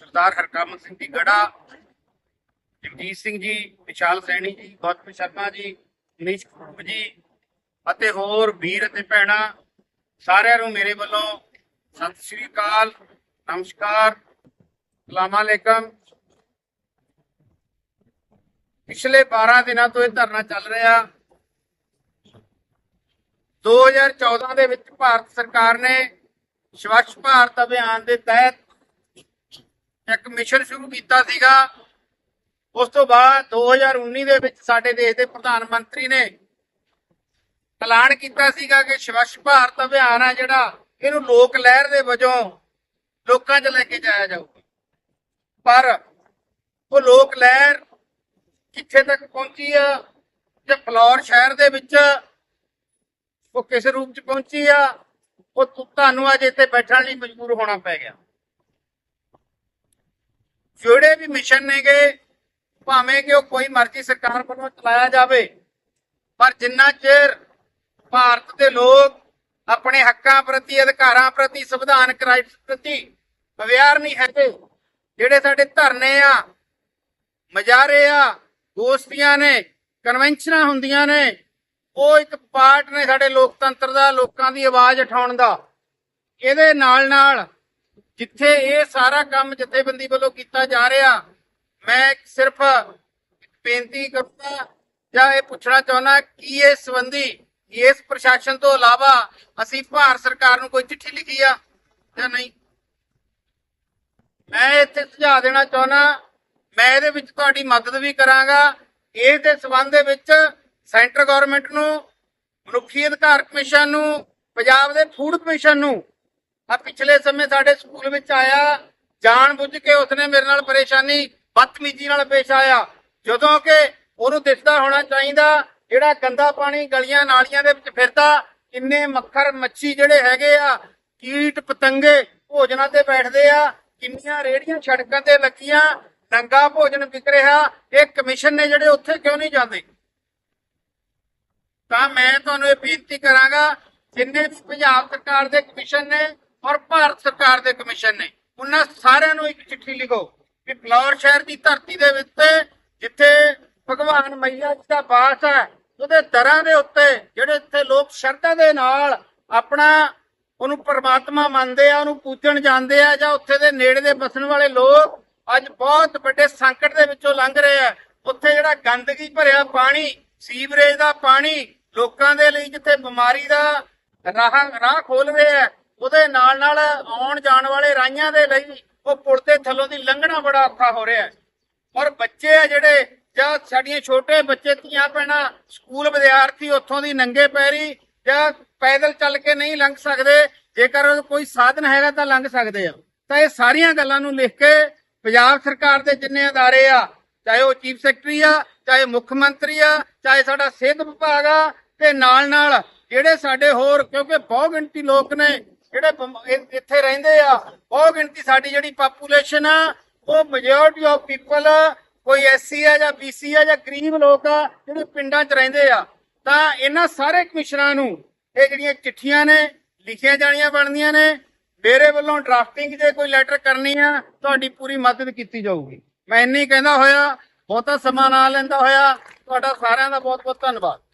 ਸਰਦਾਰ ਹਰਕਮਲ ਸਿੰਘ ਜੀ ਗੜਾ ਜਗਜੀਤ ਸਿੰਘ ਜੀ, ਵਿਸ਼ਾਲ ਸੈਣੀ ਜੀ, ਗੌਤਮ ਸ਼ਰਮਾ ਜੀ, ਮਨੀਸ਼ ਕਪੂਰ ਜੀ ਅਤੇ ਹੋਰ ਵੀਰ ਅਤੇ ਭੈਣਾਂ ਸਾਰਿਆਂ ਨੂੰ ਮੇਰੇ ਵੱਲੋਂ ਸਤਿ ਸ੍ਰੀ ਅਕਾਲ, ਨਮਸਕਾਰ, ਸਲਾਮ ਅਲੈਕਮ। ਪਿਛਲੇ 12 ਦਿਨਾਂ ਤੋਂ ਇਹ ਧਰਨਾ ਚੱਲ ਰਿਹਾ। 2014 ਦੇ ਵਿੱਚ ਭਾਰਤ ਸਰਕਾਰ ਨੇ ਸਵੱਛ ਭਾਰਤ ਅਭਿਆਨ ਦੇ ਤਹਿਤ ਇੱਕ ਮਿਸ਼ਨ ਸ਼ੁਰੂ ਕੀਤਾ ਸੀਗਾ। ਉਸ ਤੋਂ ਬਾਅਦ 2019 ਦੇ ਵਿੱਚ ਸਾਡੇ ਦੇਸ਼ ਦੇ ਪ੍ਰਧਾਨ ਮੰਤਰੀ ਨੇ ਐਲਾਨ ਕੀਤਾ ਸੀਗਾ ਕਿ ਸਵੱਛ ਭਾਰਤ ਅਭਿਆਨ ਆ ਜਿਹੜਾ, ਇਹਨੂੰ ਲੋਕ ਲਹਿਰ ਦੇ ਵਜੋਂ ਲੋਕਾਂ 'ਚ ਲੈ ਕੇ ਜਾਇਆ ਜਾਊਗਾ। ਪਰ ਉਹ ਲੋਕ ਲਹਿਰ ਕਿੱਥੇ ਤੱਕ ਪਹੁੰਚੀ ਆ? ਤੇ ਫਲੌਰ ਸ਼ਹਿਰ ਦੇ ਵਿੱਚ ਉਹ ਕਿਸ ਰੂਪ 'ਚ ਪਹੁੰਚੀ ਆ? ਉਹ ਤੁਹਾਨੂੰ ਅੱਜ ਇੱਥੇ ਬੈਠਣ ਲਈ ਮਜਬੂਰ ਹੋਣਾ ਪੈ ਗਿਆ। ਜਿਹੜੇ ਵੀ ਮਿਸ਼ਨ ਨੇਗੇ, ਭਾਵੇਂ ਕਿ ਉਹ ਕੋਈ ਮਰਜ਼ੀ ਸਰਕਾਰ ਵੱਲੋਂ ਚਲਾਇਆ ਜਾਵੇ, ਪਰ ਜਿੰਨਾ ਚਿਰ ਭਾਰਤ ਦੇ ਲੋਕ ਆਪਣੇ ਹੱਕਾਂ ਪ੍ਰਤੀ, ਅਧਿਕਾਰਾਂ ਪ੍ਰਤੀ ਸੰਵਿਧਾਨਕ ਰਾਈਟਸ ਪ੍ਰਤੀ ਅਵੇਅਰ ਨਹੀਂ ਹੈਗੇ, ਜਿਹੜੇ ਸਾਡੇ ਧਰਨੇ ਆ, ਮਜਾਰੇ ਆ ਗੋਸ਼ਟੀਆਂ ਨੇ ਕਨਵੈਨਸ਼ਨਾਂ ਹੁੰਦੀਆਂ ਨੇ, ਉਹ ਇੱਕ ਪਾਰਟ ਨੇ ਸਾਡੇ ਲੋਕਤੰਤਰ ਦਾ, ਲੋਕਾਂ ਦੀ ਆਵਾਜ਼ ਉਠਾਉਣ ਦਾ। ਇਹਦੇ ਨਾਲ ਨਾਲ ਜਿੱਥੇ ਇਹ ਸਾਰਾ ਕੰਮ ਜਥੇਬੰਦੀ ਵੱਲੋਂ ਕੀਤਾ ਜਾ ਰਿਹਾ, ਮੈਂ ਸਿਰਫ ਬੇਨਤੀ ਕਰਦਾ ਜਾਂ ਇਹ ਪੁੱਛਣਾ ਚਾਹੁੰਦਾ ਕੀ ਇਸ ਸੰਬੰਧੀ ਇਸ ਪ੍ਰਸ਼ਾਸਨ ਤੋਂ ਇਲਾਵਾ ਅਸੀਂ ਭਾਰਤ ਸਰਕਾਰ ਨੂੰ ਕੋਈ ਚਿੱਠੀ ਲਿਖੀ ਆ ਜਾਂ ਨਹੀਂ? ਮੈਂ ਇੱਥੇ ਸੁਝਾਅ ਦੇਣਾ ਚਾਹੁੰਦਾ, ਮੈਂ ਇਹਦੇ ਵਿੱਚ ਤੁਹਾਡੀ ਮਦਦ ਵੀ ਕਰਾਂਗਾ। ਇਸ ਦੇ ਸਬੰਧ ਦੇ ਵਿੱਚ ਸੈਂਟਰ ਗਵਰਨਮੈਂਟ ਨੂੰ, ਮਨੁੱਖੀ ਅਧਿਕਾਰ ਕਮਿਸ਼ਨ ਨੂੰ, ਪੰਜਾਬ ਦੇ ਫੂਡ ਕਮਿਸ਼ਨ ਨੂੰ ਆ ਪਿਛਲੇ ਸਮੇਂ ਸਾਡੇ ਸਕੂਲ ਵਿੱਚ ਆਇਆ ਜਾਣ ਬੁੱਝ ਕੇ ਉਸਨੇ ਮੇਰੇ ਨਾਲ ਪਰੇਸ਼ਾਨੀ ਬਦਤਮੀਜ਼ੀ ਨਾਲ ਪੇਸ਼ ਆਇਆ। ਜਦੋਂ ਕਿ ਉਹਨੂੰ ਦਿਸਦਾ ਹੋਣਾ ਚਾਹੀਦਾ, ਜਿਹੜਾ ਗੰਦਾ ਪਾਣੀ ਗਲੀਆਂ ਨਾਲੀਆਂ ਦੇ ਵਿੱਚ ਫਿਰਦਾ, ਕਿੰਨੇ ਮੱਖਰ ਮੱਛੀ ਜਿਹੜੇ ਹੈਗੇ ਆ, ਕੀਟ ਪਤੰਗੇ ਭੋਜਨਾਂ ਤੇ ਬੈਠਦੇ ਆ, ਕਿੰਨੀਆਂ ਰੇੜੀਆਂ ਸੜਕਾਂ ਤੇ ਲੱਗੀਆਂ, ਨੰਗਾ ਭੋਜਨ ਵਿਕ ਰਿਹਾ, ਇਹ ਕਮਿਸ਼ਨ ਨੇ ਜਿਹੜੇ ਉੱਥੇ ਕਿਉਂ ਨਹੀਂ ਜਾਂਦੇ? ਤਾਂ ਮੈਂ ਤੁਹਾਨੂੰ ਇਹ ਬੇਨਤੀ ਕਰਾਂਗਾ, ਜਿੰਨੇ ਵੀ ਪੰਜਾਬ ਸਰਕਾਰ ਦੇ ਕਮਿਸ਼ਨ ਨੇ ਔਰ ਭਾਰਤ ਸਰਕਾਰ ਦੇ ਕਮਿਸ਼ਨ ਨੇ। ਉਹਨਾਂ ਸਾਰਿਆਂ ਨੂੰ ਇੱਕ ਚਿੱਠੀ ਲਿਖੋ ਕਿ ਫਲੌਰ ਸ਼ਹਿਰ ਦੀ ਧਰਤੀ ਦੇ ਵਿੱਚ ਜਿੱਥੇ ਭਗਵਾਨ ਮਈਆ ਜੀ ਦਾ ਵਾਸ ਹੈ ਉਹਦੇ ਦਰਾਂ ਦੇ ਉੱਤੇ ਜਿਹੜੇ ਇੱਥੇ ਲੋਕ ਸ਼ਰਧਾ ਦੇ ਨਾਲ ਆਪਣਾ ਉਹਨੂੰ ਪਰਮਾਤਮਾ ਮੰਨਦੇ ਆ ਉਹਨੂੰ ਪੂਜਣ ਜਾਂਦੇ ਆ ਜਾਂ ਉੱਥੇ ਦੇ ਨੇੜੇ ਦੇ ਬਸਣ ਵਾਲੇ ਲੋਕ ਅੱਜ ਬਹੁਤ ਵੱਡੇ ਸੰਕਟ ਦੇ ਵਿੱਚੋਂ ਲੰਘ ਰਹੇ ਆ। ਉੱਥੇ ਜਿਹੜਾ ਗੰਦਗੀ ਭਰਿਆ ਪਾਣੀ ਸੀਵਰੇਜ ਦਾ ਪਾਣੀ ਲੋਕਾਂ ਦੇ ਲਈ ਜਿੱਥੇ ਬਿਮਾਰੀ ਦਾ ਰਾਹ ਰਾਹ ਖੋਲ ਰਿਹਾ ਹੈ, ਉਹਦੇ ਨਾਲ ਨਾਲ ਆਉਣ ਜਾਣ ਵਾਲੇ ਰਾਈਆਂ ਦੇ ਲਈ ਉਹ ਪੁਲ ਦੇ ਥੱਲੋਂ ਦੀ ਲੰਘਣਾ ਬੜਾ ਔਖਾ ਹੋ ਰਿਹਾ ਹੈ। ਔਰ ਬੱਚੇ ਆ ਜਿਹੜੇ, ਜਾਂ ਸਾਡੀਆਂ ਛੋਟੇ ਬੱਚੇ, ਧੀਆਂ ਭੈਣਾਂ, ਸਕੂਲ ਵਿਦਿਆਰਥੀ ਉੱਥੋਂ ਦੀ ਨੰਗੇ ਪੈਰੀ ਜਾਂ ਪੈਦਲ ਚੱਲ ਕੇ ਨਹੀਂ ਲੰਘ ਸਕਦੇ, ਜੇਕਰ ਕੋਈ ਸਾਧਨ ਹੈਗਾ ਤਾਂ ਲੰਘ ਸਕਦੇ ਆ। ਤਾਂ ਇਹ ਸਾਰੀਆਂ ਗੱਲਾਂ ਨੂੰ ਲਿਖ ਕੇ ਪੰਜਾਬ ਸਰਕਾਰ ਦੇ ਜਿੰਨੇ ਅਦਾਰੇ ਆ, ਚਾਹੇ ਉਹ ਚੀਫ ਸੈਕਟਰੀ ਆ, ਚਾਹੇ ਮੁੱਖ ਮੰਤਰੀ ਆ, ਚਾਹੇ ਸਾਡਾ ਸਿਹਤ ਵਿਭਾਗ ਆ, ਤੇ ਨਾਲ ਨਾਲ ਜਿਹੜੇ ਸਾਡੇ ਹੋਰ, ਕਿਉਂਕਿ ਬਹੁਤ ਗਿਣਤੀ ਲੋਕ ਨੇ ਜਿਹੜੇ ਬਿਮ- ਇ- ਇੱਥੇ ਰਹਿੰਦੇ ਆ ਬਹੁਤ ਗਿਣਤੀ ਸਾਡੀ ਜਿਹੜੀ ਪਾਪੂਲੇਸ਼ਨ ਆ, ਉਹ ਮੈਜੋਰਟੀ ਆਫ ਪੀਪਲ ਕੋਈ ਐਸਸੀ ਆ ਜਾਂ ਬੀਸੀ ਆ ਜਾਂ ਗਰੀਬ ਲੋਕ ਆ, ਜਿਹੜੇ ਪਿੰਡਾਂ 'ਚ ਰਹਿੰਦੇ ਆ। ਤਾਂ ਇਹਨਾਂ ਸਾਰੇ ਕਮਿਸ਼ਨਰਾਂ ਨੂੰ ਇਹ ਜਿਹੜੀਆਂ ਚਿੱਠੀਆਂ ਨੇ, ਲਿਖੀਆਂ ਜਾਣੀਆਂ ਬਣਦੀਆਂ ਨੇ, ਮੇਰੇ ਵੱਲੋਂ ਡਰਾਫਟਿੰਗ ਜੇ ਕੋਈ ਲੈਟਰ ਕਰਨੀ ਆ, ਤੁਹਾਡੀ ਪੂਰੀ ਮਦਦ ਕੀਤੀ ਜਾਊਗੀ। ਮੈਂ ਇੰਨੀ ਕਹਿੰਦਾ ਹੋਇਆ, ਬਹੁਤਾ ਸਮਾਂ ਨਾ ਲੈਂਦਾ ਹੋਇਆ, ਤੁਹਾਡਾ ਸਾਰਿਆਂ ਦਾ ਬਹੁਤ ਬਹੁਤ ਧੰਨਵਾਦ।